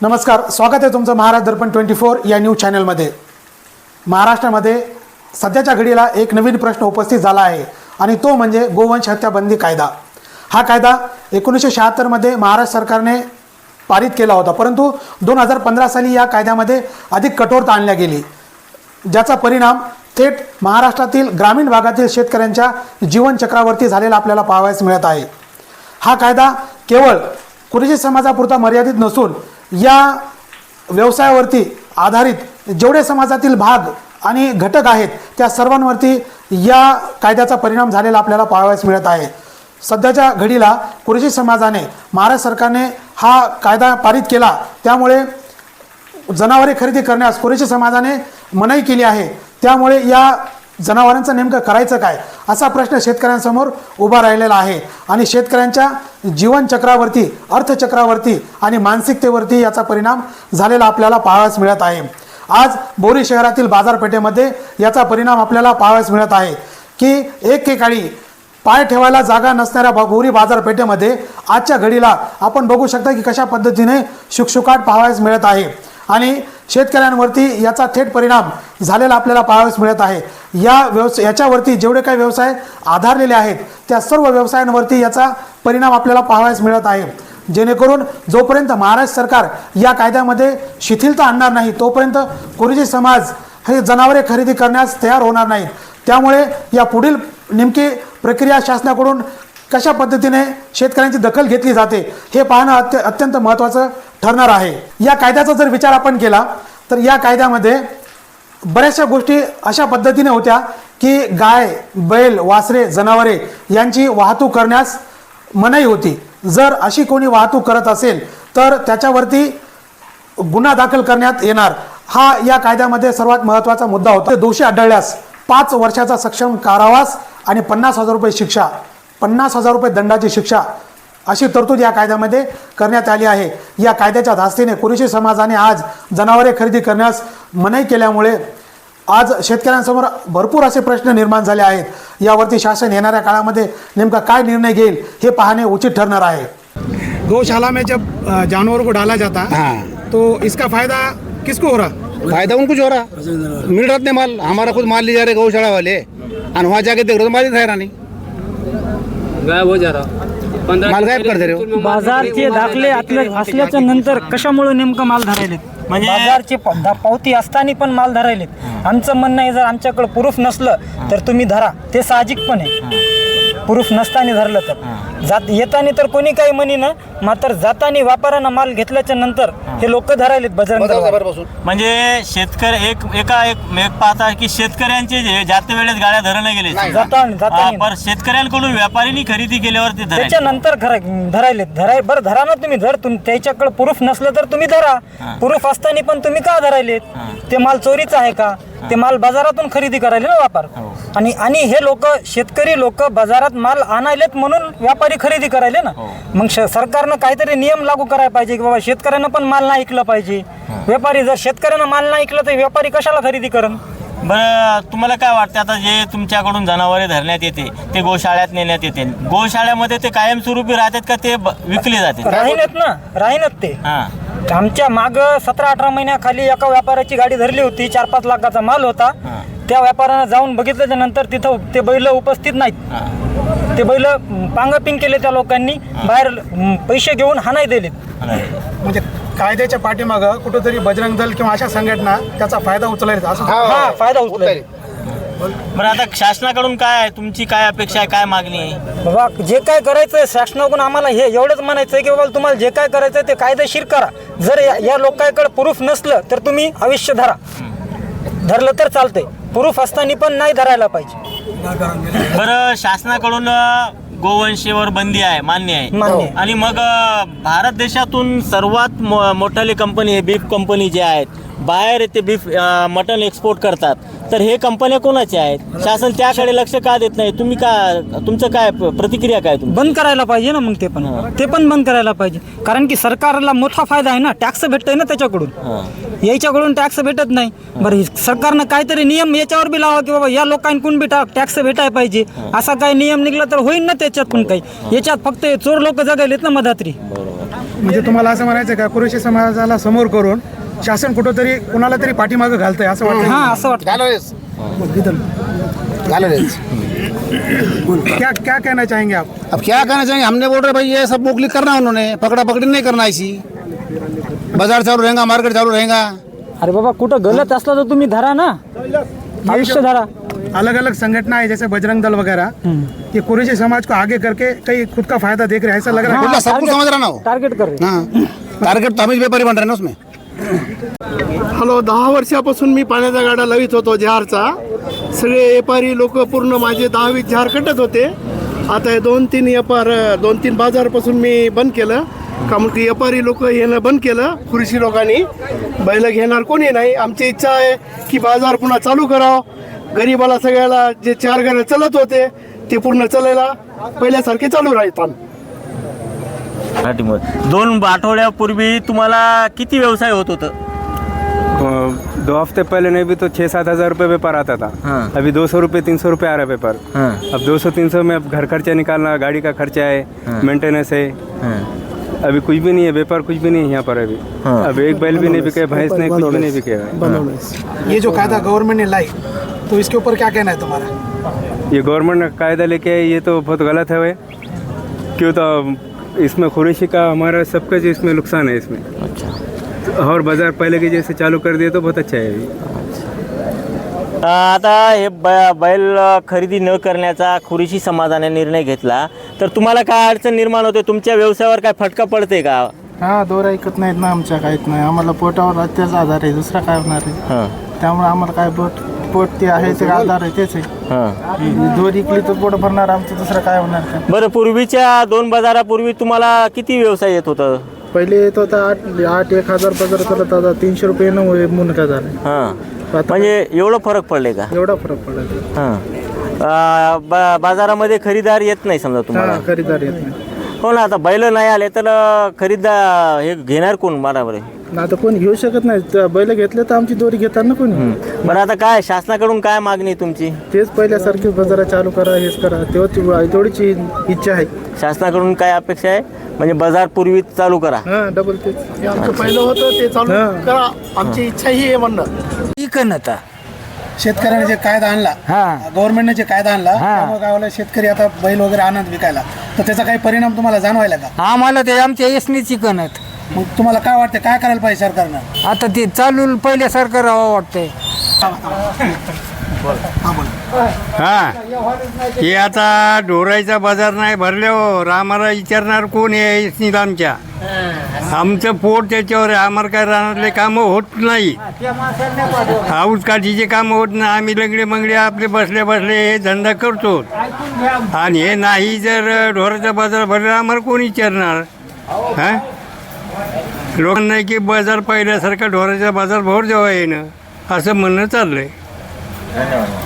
नमस्कार स्वागत आहे तुमचं महाराज दर्पण ट्वेंटी फोर या न्यूज चॅनलमध्ये महाराष्ट्रामध्ये सध्याच्या घडीला एक नवीन प्रश्न उपस्थित झाला आहे आणि तो म्हणजे गोवंश हत्या बंदी कायदा. हा कायदा एकोणीसशे शहात्तरमध्ये महाराष्ट्र सरकारने पारित केला होता परंतु दोन हजार पंधरा साली या कायद्यामध्ये अधिक कठोरता आणल्या गेली. ज्याचा परिणाम थेट महाराष्ट्रातील ग्रामीण भागातील शेतकऱ्यांच्या जीवनचक्रावरती झालेला आपल्याला पाहावयास मिळत आहे. हा कायदा केवळ कुरेशी समाजापुरता मर्यादित नसून या व्यवसायावरती आधारित जेवढे समाजातील भाग आणि घटक आहेत त्या सर्वांवरती या कायद्याचा परिणाम झालेला आपल्याला पाहावयास मिळत आहे. सध्याच्या घडीला कुरेशी समाजाने महाराष्ट्र सरकारने हा कायदा पारित केला. त्यामुळे जनावरे खरेदी करण्यास कुरेशी समाजाने मनाई केली आहे. त्यामुळे या जनावरांचं नेमकं करायचं काय? असा प्रश्न शेतकऱ्यांसमोर उभा राहिलेला आहे. आणि शेतकऱ्यांच्या जीवनचक्रावरती अर्थचक्रावरती आणि मानसिकतेवरती याचा परिणाम झालेला आपल्याला पाहावयास मिळत आहे. आज बोरी शहरातील बाजारपेठेमध्ये याचा परिणाम आपल्याला पाहावयास मिळत आहे की एकेकाळी पाय ठेवायला जागा नसणाऱ्या बोरी बाजारपेठेमध्ये आजच्या घडीला आपण बघू शकता की कशा पद्धतीने शुकशुकाट पाहावयास मिळत आहे. आणि शेतकऱ्यांवरती याचा थेट परिणाम झालेला आपल्याला पाहावयास मिळत आहे. या व्यवसाय याच्यावरती जेवढे काही व्यवसाय आधारलेले आहेत त्या सर्व व्यवसायांवरती याचा परिणाम आपल्याला पाहावयास मिळत आहे. जेणेकरून जोपर्यंत महाराष्ट्र सरकार या कायद्यामध्ये शिथिलता आणणार नाही तोपर्यंत कुरेशी समाज हे जनावरे खरेदी करण्यास तयार होणार नाहीत त्यामुळे या पुढील नेमकी प्रक्रिया शासनाकडून कशा पद्धतीने शेतकऱ्यांची दखल घेतली जाते हे पाहणं अत्य अत्यंत महत्त्वाचं ठरणार आहे. या कायद्याचा जर विचार आपण केला तर या कायद्यामध्ये बऱ्याचशा गोष्टी अशा पद्धतीने होत्या की गाय बैल वासरे जनावरे यांची वाहतूक करण्यास मनाई होती. जर अशी कोणी वाहतूक करत असेल तर त्याच्यावरती गुन्हा दाखल करण्यात येणार. हा या कायद्यामध्ये सर्वात महत्त्वाचा मुद्दा होता. दोषी आढळल्यास पाच वर्षाचा सक्षम कारावास आणि पन्नास हजार रुपये शिक्षा. पन्नास हजार रुपये दंडाची शिक्षा. अशी तरतूद या कायद्यामध्ये करण्यात आली आहे. या कायद्याच्या धास्तीने कुरेशी समाजाने आज जनावरे खरेदी करण्यास मनाई केल्यामुळे आज शेतकऱ्यांसमोर भरपूर असे प्रश्न निर्माण झाले आहेत. यावरती शासन येणाऱ्या काळामध्ये नेमका काय निर्णय घेईल हे पाहणे उचित ठरणार आहे. गौशाला में जब जानवर को डाला जाता हाँ। तो इसका फायदा किसको हो रहा? फायदा उनको हो रहा? मिल रहा नहीं माल हमारा खुद माल ले जा रहे गौशाला वाले और वहाँ जाके देख रहे हो तो माल ही ठहरा नहीं। गायब हो जा रहा। माल गायब कर दे रहे हो. बाजारचे दाखले असल्या असल्याच्या नंतर कशामुळे नेमकं माल धरायलेत? म्हणजे बाजारची प- पावती असताना पण माल धरायलेत. आमचं म्हणणं आहे जर आमच्याकडे प्रूफ नसलं तर तुम्ही धरा. ते साहजिक पण आहे प्रूफ नसताना धरलं तर. जात येताना तर कोणी काही म्हणी ना मात्र जाताना व्यापाऱ्यानं माल घेतल्याच्या नंतर हे. लोक धरायलेत बजरंग. म्हणजे शेतकरी एक एका एक एक पाहता की शेतकऱ्यांचे जे जाते वेळेस गाड्या धरणं गेले. जाताना हा, जाताना पण शेतकऱ्यांकडून व्यापाऱ्यांनी खरेदी केल्यावर ते धरायचे. त्याच्यानंतर खरं धरायलेत. धराय बरं धरा ना तुम्ही जर तुम्ही त्याच्याकडे प्रूफ नसलं तर तुम्ही धरा. प्रूफ असताना पण तुम्ही का धरायलेत? ते माल चोरीचा आहे का? ते माल बाजारातून खरेदी करायले ना व्यापार. आणि आणि हे लोक शेतकरी लोक बाजारात माल आणायलेत म्हणून व्यापारी खरेदी करायले ना. मग श- सरकारनं काहीतरी नियम लागू करायला पाहिजे की बाबा शेतकऱ्यांना पण माल नाही ऐकलं पाहिजे. व्यापारी जर शेतकऱ्यांना माल नाही ऐकलं तर व्यापारी कशाला खरेदी करण? बरं तुम्हाला काय वाटतं आता जे तुमच्याकडून जनावरे धरण्यात येते ते गोशाळ्यात नेण्यात येते. गोशाळ्यामध्ये ते कायमस्वरूपी राहतात का ते ब- विकले जाते? राहीनच ना राहीनच ते. हा. आमच्या माग सतरा अठरा महिन्याखाली एका व्यापाऱ्याची गाडी धरली होती चार पाच लाखाचा माल होता. त्या व्यापाऱ्यानं जाऊन बघितल्याच्या नंतर तिथं ते बैल उपस्थित नाहीत. ते बैल पांगपिंग केले त्या लोकांनी बाहेर पैसे घेऊन हाणाय दिलेत. म्हणजे कायद्याच्या पाठीमागं कुठेतरी बजरंग दल किंवा अशा संघटना त्याचा फायदा उचलायचा असं हा फायदा उचलाय बरं आता शासनाकडून काय आहे? तुमची काय अपेक्षा आहे? काय मागणी आहे? बाबा जे काय करायचंय शासनाकडून आम्हाला हे एवढंच म्हणायचंय की बाबा तुम्हाला जे काय करायचंय ते कायदेशीर करा. जर या- या लोकांकडे प्रूफ नसलं तर तुम्ही आयुष्य धरा. धरलं तर चालतंय. प्रूफ असताना पण नाही धरायला पाहिजे. बरं शासनाकडून अ, गोवंशेवर बंदी आहे मान्य आहे. मान्य आहे. आणि मग अ, भारत देशातून सर्वात मो- मोठाले कंपनी आहे बीफ कंपनी जे आहेत. बाहेर ते बीफ अ, मटन एक्सपोर्ट करतात. तर हे कंपन्या कोणाच्या आहेत? शासन त्याकडे लक्ष का देत नाही? तुम्ही का तुमचं काय प्रतिक्रिया काय तुमची? बंद करायला पाहिजे ना मग ते पण. ते पण बंद करायला पाहिजे. कारण की सरकारला मोठा फायदा आहे ना. टॅक्स भेटतोय ना त्याच्याकडून. याच्याकडून टॅक्स भेटत नाही. बरं हे सरकारनं काहीतरी नियम याच्यावर बी लावा की बाबा या लोकांकडून बी टॅक्स भेटायला पाहिजे. असा काही नियम निघला तर होईल ना त्याच्यातून काही. याच्यात फक्त हे चोर लोक जगायलेत ना मधात्री. म्हणजे तुम्हाला असं म्हणायचं का? कुरेशी समाजाला समोर करून शासन कुठंतरी कुणाला तरी पाठीमागं घालतंय असं वाटतं हा असं वाटतं घालवलेच इधर क्या क्या कहना चाहेंगे आप? अब क्या कहना चाहेंगे? हमने बोल रहे भाई ये सब मोकली करना उन्होंने। पकड़ा पकड़ी नहीं करना ऐसी बाज़ार चालू रहेगा मार्केट चालू रहेगा। अरे बाबा कुठं गलत असलं तर तुम्ही धरा ना. आयुष्य धरा. अलग अलग संगठना है जैसे बजरंग दल वगैरह ये कुरेशी समाज को आगे करके कई खुद का फ़ायदा देख रहे हैं ऐसा लग रहा है। बिल्ला सब कुछ समझ रहा ना हो? टार्गेट कर रहे हाँ. टारगेट तो हम व्यापारी बन रहे हैं ना उसमें। हॅलो दहा वर्षापासून मी पाण्याचा गाडा लावित होतो जहारचा सगळे एपारी लोक पूर्ण माझे दहावीस जहार कटत होते. आता हे दोन तीन एपार दोन तीन बाजारपासून मी बंद केलं. का मग व्यापारी लोक येणं बंद केलं खुरशी लोकांनी. बैल घेणार कोणी नाही. आमची इच्छा आहे की बाजार पुन्हा चालू करावं. गरीबाला सगळ्याला जे चार घरं चलत होते ते पूर्ण चालायला पहिल्यासारखे चालू राहतात. मराठीमध्ये दोन आठवड्यापूर्वी तुम्हाला किती व्यवसाय होत होतं? दो हफ्ते पहले नहीं भी तो छः सात हजार रुपये व्यापार आता था. हाँ। अभी दो सौ रुपये तीन सौ रुपये आ रहा है व्यापार हाँ। अब दो सौ तीन सौ में अब घर खर्चा निकालना गाड़ी का खर्चा है मेंटेनेंस है. अभी कुछ भी नहीं है व्यापार कुछ भी नहीं है यहाँ पर अभी. हाँ। अब एक बैल भी नहीं बिके भैंस नहीं कुछ भी नहीं बिकेगा ये जो कायदा गवर्नमेंट ने लाई तो इसके ऊपर क्या कहना है तुम्हारा? ये गवर्नमेंट ने कायदा लेके आई ये तो बहुत गलत है वे क्यों तो इसमें खुरेशी का हमारा सबका जो इसमें नुकसान है इसमें। और बाजार पहले के जैसे चालू कर दिए तो बहुत अच्छा है। अभी आता हे ब- बैल खरेदी न करण्याचा खुरीशी समाजाने निर्णय घेतला. तर तुम्हाला काय अडचण निर्माण होते? तुमच्या व्यवसायावर काय फटका पडते का? हा दोर ऐकत नाहीत ना आमच्या काहीच नाही. आम्हाला पोटावर त्याचा आधार आहे दुसरा काय होणार आहे? हां. त्यामुळे आम्हाला काय पोट पोट ते आहे ते आधार आहे तेच आहे. हां. दोर इकली तर पोट भरणार आमचं दुसरं काय होणार बरं पूर्वीच्या दोन बाजारापूर्वी तुम्हाला किती व्यवसाय येत होतं? पहिले येत होता आठ आठ एक हजार पगार करत आता तीनशे रुपये न मुनका झाला? हां. म्हणजे एवढं फरक पडले का? एवढा फरक पडला. हां. अं, बा- बाजारामध्ये खरीदार येत नाही समजा तुम्हाला? हा खरेदीदार येत नाही. हो ना आता बैल नाही आले तर अं, खरीदार हे घेणार कोण? बरोबर आहे आता कोण घेऊ शकत नाही. त्या बैल घेतले तर आमची दोरी घेतात ना कोणी बरं आता काय? शासनाकडून काय मागणी आहे तुमची? तेच पहिल्यासारखे बाजारा चालू करा हेच करा. तेव्हा ती- तेवढीची इच्छा आहे. शासनाकडून काय अपेक्षा आहे? म्हणजे बाजार पूर्वी चालू करा. हा डबल तेच. हे आमचं पहिलं होतं ते चालू करा. आमची इच्छा ही आहे म्हणणं. शेतकऱ्याने जे कायदा आणला गव्हर्नमेंटने जे कायदा आणला त्यामुळे काय झालं शेतकरी आता बैल वगैरे आणत विकायला. तर त्याचा काही परिणाम तुम्हाला जाणवायला का? आम्हाला ते आमच्या एसनीची कणत मग तुम्हाला काय वाटतं काय करायला पाहिजे सरकारनं? आता ते चालू पहिल्यासारखं राहावं वाटतंय. हा हे आता ढोरायचा बाजार नाही भरले हो. आम्हाला विचारणार कोण आहे आमच्या? आमचं पोट त्याच्यावर आहे. आम्हाला काय राहणारले कामं होत नाही. हाऊस काठीचे कामं होत नाही. आम्ही लंगडे मंगडे आपले बसले बसले हे धंदा करतो. आणि हे नाही जर ढोराचा बाजार भरला आम्हाला कोण विचारणार? हा? लोकांना की बाजार पाहिल्यासारखा ढोराचा बाजार भर जेव्हा येणं असं म्हणणं आहे